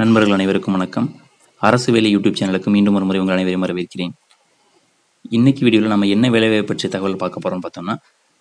நண்பர்கள் அனைவருக்கும் வணக்கம். அரசு வேலை யூடியூப் சேனலுக்கு மீண்டும் ஒரு முறை உங்கள் அனைவரையும் வரவேற்கிறேன். இன்னைக்கு வீடியோவில் நம்ம என்ன வேலைவாய்ப்பு பற்றிய தகவல் பார்க்க போகிறோம்னு பார்த்தோம்னா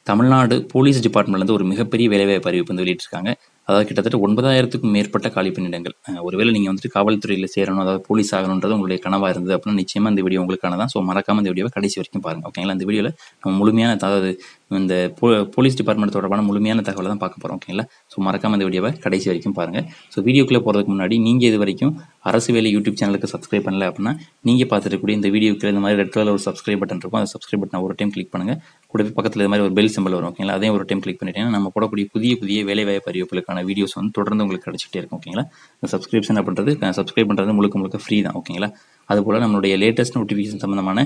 தமிழ்நாடு போலீஸ் டிபார்ட்மெண்ட்லேருந்து ஒரு மிகப்பெரிய வேலைவாய்ப்பு அறிவிப்பு வந்து வெளியிட்டிருக்காங்க. அதாவது கிட்டத்தட்ட ஒன்பதாயிரத்துக்கும் மேற்பட்ட காலி பணியிடங்கள். ஒருவேளை நீங்கள் வந்துட்டு காவல்துறையில் சேரணும் அதாவது போலீஸ் ஆகணுன்றது உங்களுடைய கனவாக இருந்தது அப்படின்னா நிச்சயமாக இந்த வீடியோ உங்களுக்கான தான் ஸோ மறக்காம இந்த வீடியோவை கடைசி வரைக்கும் பாருங்கள் ஓகேங்களா இந்த வீடியோவில் நம்ம முழுமையான அதாவது இந்த போ போலீஸ் டிபார்ட்மெண்ட் தொடர்பான முழுமையான தகவலை தான் பார்க்க போகிறோம் ஓகேங்களா ஸோ மறக்காம இந்த வீடியோவை கடைசி வரைக்கும் பாருங்கள் ஸோ வீடியோக்குள்ளே போகிறதுக்கு முன்னாடி நீங்கள் இது வரைக்கும் அரசு வேலை யூடியூப் சேனலுக்கு சப்ஸ்கிரைப் பண்ணல அப்படின்னா நீங்கள் பார்த்துருக்கக்கூடிய இந்த வீடியோக்கு இந்த மாதிரி ரெட் கலர் ஒரு சப்ஸ்கிரைப் பட்டன் இருக்கும். அந்த சப்ஸ்கிரைப் பட்டனை ஒரு டைம் கிளிக் பண்ணுங்கள் கூடவே பக்கத்தில் இது மாதிரி ஒரு பெல் சிம்பிள் வரும். ஓகேங்களா அதையும் ஒரு டைம் கிளிக் பண்ணிட்டீங்கன்னா நம்ம போடக்கூடிய புதிய புதிய வேலைவாய்ப்பு அறிவிப்புகளுக்கான வீடியோஸ் வந்து தொடர்ந்து உங்களுக்கு கிடச்சிட்டே இருக்கும் ஓகேங்களா இந்த சப்ஸ்கிரிப்ஷன் அப்படின்றது சப்ஸ்கிரைப் பண்ணுறது முழுக்க முழுக்க ஃப்ரீ தான் ஓகேங்களா அதுபோல் நம்மளுடைய லேட்டஸ்ட் நோட்டிஃபிகேஷன் சம்மந்தமான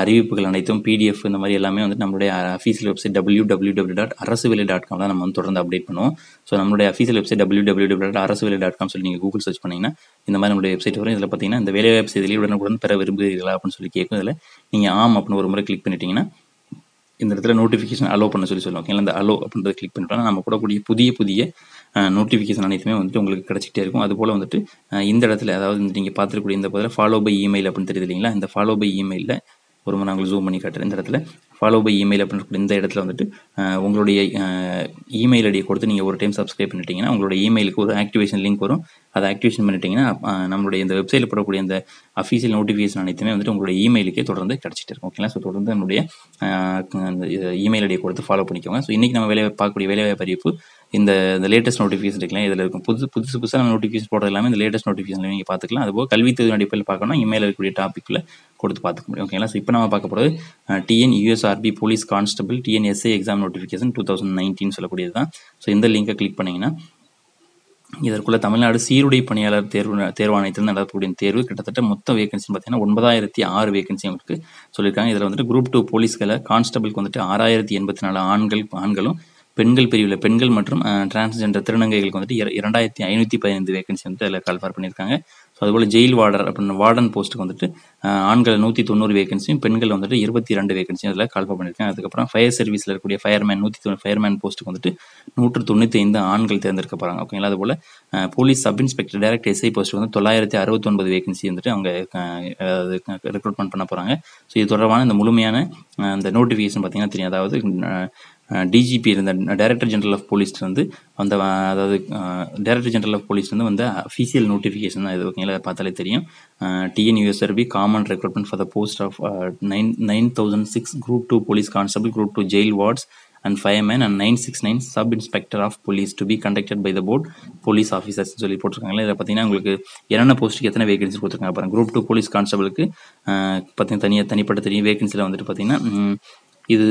அறிவிப்புகள் அனைத்தும் பிடிஎஃப் இந்த மாதிரி எல்லாமே வந்து நம்மளுடைய official website W W W dot அரசு வேலை டாட் காமில் நம்ம வந்து தொடர்ந்து அப்டேட் பண்ணுவோம். ஸோ நம்மளுடைய official website W W W dot அரசு வேலை டாட் காம் சொல்லி நீங்கள் கூகுள் சர்ச் பண்ணிங்கன்னா இந்த மாதிரி நம்மளுடைய வெப்சைட் வரும். இதில் பார்த்தீங்கன்னா இந்த வேலைவாய்ப்பு செய்தியை உடனுக்குடன் பெற விரும்புகிறீர்களா அப்படின்னு சொல்லி கேட்கும். இதில் நீங்கள் ஆம் அப்படின்னு ஒரு முறை கிளிக் பண்ணிட்டீங்கன்னா இந்த இடத்துல நோட்டிஃபிகேஷன் அலோ பண்ண சொல்லி சொல்லுவோம் ஓகேங்களா இந்த அலோ அப்படின்றத கிளிக் பண்ணிட்டோம்னா நம்ம கூடக்கூடிய புதிய புதிய நோட்டிஃபிகேஷன் அனைத்துமே வந்துட்டு உங்களுக்கு கிடச்சிட்டே இருக்கும். அதுபோல் வந்துட்டு இந்த இடத்துல அதாவது நீங்கள் பார்த்துருக்கூடிய இந்த பதில் ஃபாலோ பை இமெயில் அப்படின்னு தெரியுது இல்லைங்களா? இந்த ஃபாலோ பை இமெயிலில் ஒரு முறை நான் உங்களுக்கு ஜூம் பண்ணி காட்டுறேன். இந்த இடத்துல ஃபாலோ பை இமெயில் அப்படின்னு இந்த இடத்துல வந்துட்டு உங்களுடைய இமெயில் ஐடியை கொடுத்து நீங்கள் ஒரு டைம் சப்ஸ்கிரைப் பண்ணிட்டீங்கன்னா உங்களுடைய இமெயிலுக்கு ஒரு ஆக்டிவேஷன் லிங்க் வரும். அதை ஆக்டிவேஷன் பண்ணிட்டீங்கன்னா நம்மளுடைய இந்த வெப்சைட்டில் போடக்கூடிய இந்த அஃபீஷியல் நோட்டிஃபிகேஷன் அனைத்துமே வந்துட்டு உங்களுடைய இமெயிலுக்கே தொடர்ந்து கிடச்சிட்டு இருக்கும். ஓகேங்களா ஸோ தொடர்ந்து நம்மளுடைய இமெயில் ஐடியை கொடுத்து ஃபாலோ பண்ணிக்கோங்க. ஸோ இன்றைக்கி நம்ம வேலை பார்க்கக்கூடிய வேலைவாய்ப்பு அறிவிப்பு இந்த இந்த லேட்டஸ்ட் நோட்டிஃபிகேஷன் இருக்கலாம் இதில் இருக்கும். புது புதுசு புதுசாக நம்ம நோட்டிஃபிகேஷன் போடுறது எல்லாமே இந்த லேட்டஸ்ட் நோட்டிஃபிகேஷன் நீங்கள் பார்த்துக்கலாம் அதுபோல் கல்வி அடிப்படையில் பார்க்கணும் இமெயில் இருக்கக்கூடிய டாப்பிக்கில் கொடுத்து பார்த்துக்க முடியும். ஓகேங்களா ஸோ இப்போ நம்ம பார்க்க போகிறது TN USRB police constable TNSA exam notification two thousand nineteen சொல்லக்கூடியது தான் ஸோ இந்த லிங்கை கிளிக் பண்ணிங்கன்னா இதற்குள்ள தமிழ்நாடு சீருடை பணியாளர் தேர்வு தேர்வாணையத்தில் நடத்தக்கூடிய தேர்வு கிட்டத்தட்ட மொத்த வேகன்சி பார்த்தீங்கன்னா ஒன்பதாயிரத்தி ஆறு வேகன்சி அவங்களுக்கு சொல்லியிருக்காங்க. இதில் வந்துட்டு குரூப் டூ போலீஸ்களை கான்ஸ்டபிளுக்கு வந்துட்டு ஆறாயிரத்தி எண்பத்தி நாலு ஆண்கள் ஆண்களும் பெண்கள் பிரிவில் பெண்கள் மற்றும் டிரான்ஸ்ஜெண்டர் திருநங்கைகளுக்கு வந்துட்டு இரண்டாயிரத்தி ஐநூற்றி பதினைந்து வேகன்சி வந்து அதில் கால்ஃபார் பண்ணியிருக்காங்க. ஸோ அதுபோல் ஜெயில் வார்டர் அப்படின்னு வார்டன் போஸ்ட்டுக்கு வந்துட்டு ஆண்கள் நூற்றி தொண்ணூறு வேகன்சியும் பெண்கள் வந்துட்டு இருபத்தி ரெண்டு வேகன்சியும் அதில் கால்ஃபார் பண்ணியிருக்காங்க. அதுக்கப்புறம் ஃபயர் சர்வீஸில் இருக்கக்கூடிய ஃபயர்மேன் நூற்றி தொண்ணூறு ஃபயர்மேன் போஸ்ட்டுக்கு வந்துட்டு நூற்று தொண்ணூற்றி ஐந்து ஆண்கள் தேர்ந்தெடுக்க போகிறாங்க ஓகேங்களா அதுபோல் police sub inspector direct SI post வந்து தொள்ளாயிரத்தி அறுபத்தொன்பது வேகன்சி வந்துட்டு அவங்க ரெக்ரூட்மெண்ட் பண்ண போகிறாங்க ஸோ இது தொடர்பான இந்த முழுமையான அந்த நோட்டிஃபிகேஷன் பார்த்தீங்கன்னா தெரியும். அதாவது டிஜிபி இருந்த டைரக்டர் ஜெனரல் ஆஃப் போலீஸ் வந்து அந்த அதாவது டைரக்டர் ஜெனரல் ஆஃப் போலீஸ் வந்து வந்து அஃபீஷியல் நோட்டிஃபிகேஷன் தான் இது ஓகேங்களா பார்த்தாலே தெரியும். TNUSRB common recruitment for the post of nine nine thousand six group two police constable group two jail wards and fireman and nine six nine sub inspector of police to be conducted by the board police officers சொல்லி போட்டிருக்காங்களே இதில் பார்த்தீங்கன்னா உங்களுக்கு என்னென்ன போஸ்ட்டுக்கு எத்தனை vacancy கொடுத்துருக்காங்க அப்புறம் குரூப் டூ போலீஸ் கான்ஸ்டபிளுக்கு பார்த்தீங்கன்னா தனியாக தனிப்பட்ட தெரியும் வேகன்சியில் வந்துட்டு பார்த்தீங்கன்னா இது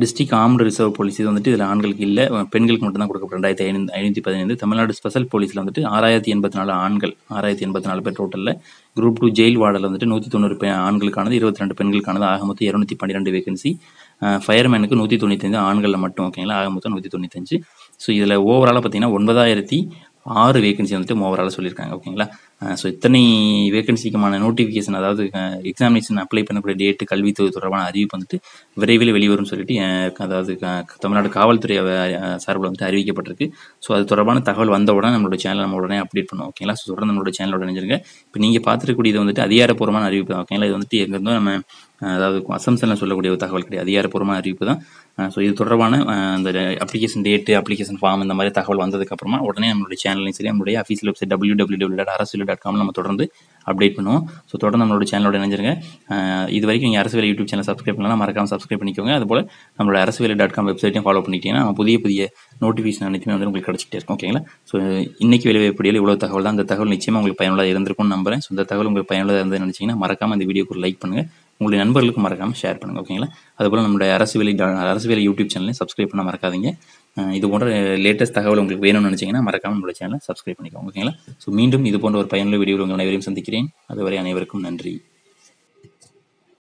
டிஸ்ட்ரிக்ட் ஆர்ம்டு ரிசர்வ் போலீஸ் இது வந்துட்டு இதில் ஆண்களுக்கு இல்லை. பெண்களுக்கு மட்டும் தான் கொடுக்கப்படும். ரெண்டாயிரத்தி ஐநூத்தி ஐநூற்றி பதினைந்து. தமிழ்நாடு ஸ்பெஷல் போலீஸில் வந்துட்டு ஆறாயிரத்தி எண்பத்தி நாலு ஆண்கள் ஆறாயிரத்தி எண்பத்தி நாலு பேர் டோட்டலில் குரூப் டூ ஜெயில் வார்டில் வந்துட்டு நூற்றி தொண்ணூறு ஆண்களுக்கானது இருபத்தி ரெண்டு பெண்களுக்கானது ஆக மொத்தம் இரநூத்தி பன்னிரெண்டு வேகன்சி ஃபயர்மேனுக்கு நூற்றி தொண்ணூத்தஞ்சு ஆண்களில் மட்டும் ஓகேங்களா ஆக மொத்தம் நூற்றி தொண்ணூத்தஞ்சு ஸோ இதில் ஓவராலாக பார்த்தீங்கன்னா ஒன்பதாயிரத்தி ஆறு வேகன்சி வந்துட்டு ஓவராலாக சொல்லியிருக்காங்க ஓகேங்களா ஸோ இத்தனை வேகன்சிக்குமான நோட்டிஃபிகேஷன் அதாவது எக்ஸாமினேஷன் அப்ளை பண்ணக்கூடிய டேட்டு கல்வித்துறை தொடர்பான அறிவிப்பு வந்துட்டு விரைவில் வெளிவரும் சொல்லிட்டு அதாவது க- தமிழ்நாடு காவல்துறை சார்பில் வந்துட்டு அறிவிக்கப்பட்டிருக்கு. ஸோ அது தொடர்பான தகவல் வந்த உடனே நம்மளோட சேனல் நம்ம உடனே அப்டேட் பண்ணுவோம் ஓகேங்களா ஸோ தொடர்ந்து நம்மளோட சேனலோட நினைஞ்சிருங்க இப்போ நீங்கள் பார்த்துருக்கூடியது வந்துட்டு அதிகாரப்பூர்வமான அறிவிப்பு தான் ஓகேங்களா இது வந்துட்டு எங்கேருந்தோ நம்ம அதாவது அசம்சனில் சொல்லக்கூடிய ஒரு தகவல் கிடையாது. அதிகாரப்பூர்வமான அறிவிப்பு தான். ஸோ இது தொடர்பான அந்த அப்ளிகேஷன் டேட்டு அப்ளிகேஷன் ஃபார்ம் இந்த மாதிரி தகவல் வந்ததுக்கப்புறமா உடனே நம்மளுடைய சேனல்லையும் சரி நம்மளுடைய official website W W W dot அரசு டாட் காம் நம்ம தொடர்ந்து அப்டேட் பண்ணுவோம். ஸோ தொடர்ந்து நம்மளோட சேனலோட இணைஞ்சிருங்க. இது வரைக்கும் நீங்கள் அரசு வேலை யூடியூப் சேனல் சப்ஸ்கிரைப் பண்ணலாம் மறக்காம சப்ஸ்கிரைப் பண்ணிக்கோங்க. அதுபோல் நம்மளோட அரசு வேலை டாட் காம் வெப்சைட்டையும் ஃபாலோ பண்ணிட்டீங்கன்னா புதிய புதிய நோட்டிஃபிகேஷன் அனைத்துமே வந்து உங்களுக்கு கிடச்சிட்டே இருக்கும். ஓகேங்களா ஸோ இன்னைக்கு வேலை எப்படியோ இவ்வளோ தகவல் தான். அந்த தகவல் நிச்சயமாக உங்களுக்கு பயனுள்ளதாக இருந்திருக்கும்னு நம்புறேன். ஸோ இந்த தகவல் உங்களுக்கு பயனுள்ளதாக இருந்து நினச்சிங்கன்னா மறக்காம இந்த வீடியோக்கு லைக் பண்ணுங்கள் உங்களுடைய நண்பர்களுக்கு மறக்காமல் ஷேர் பண்ணுங்கள் ஓகேங்களா அதுபோல் நம்மளுடைய அரசு வேலை டா- அரசு வேலை யூடியூப் சேனலையும் சப்ஸ்கிரைப் பண்ண மறக்காதீங்க. இது போன்ற லேட்டஸ்ட் தகவல் உங்களுக்கு வேணும்னு நினச்சிங்கன்னா மறக்காம நம்மளுடைய சேனலை சப்ஸ்கிரைப் பண்ணிக்கோங்க ஓகேங்களா ஸோ மீண்டும் இது போன்ற ஒரு பயனுள்ள வீடியோ உங்கள் அனைவரையும் சந்திக்கிறேன். அதுவரை அனைவருக்கும் நன்றி.